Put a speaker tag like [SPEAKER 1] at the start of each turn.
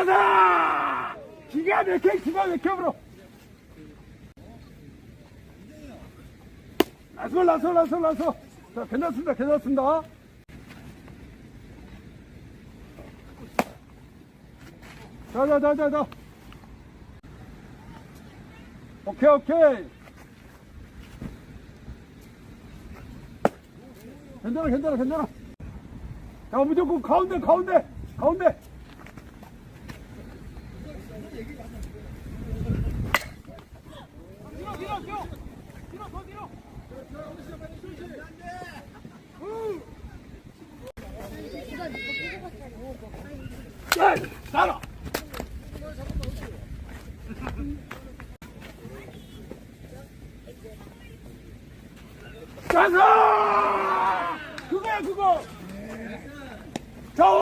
[SPEAKER 1] 가자! 기가 막혀, 기가 막혀, 브로. 나서, 나서, 나서, 나서. 자, 괜찮습니다, 괜찮습니다. 자, 자, 자, 자, 자. 오케이, 오케이. 괜찮아, 괜찮아, 괜찮아. 자, 무조건 가운데, 가운데, 가운데. 哎来了站住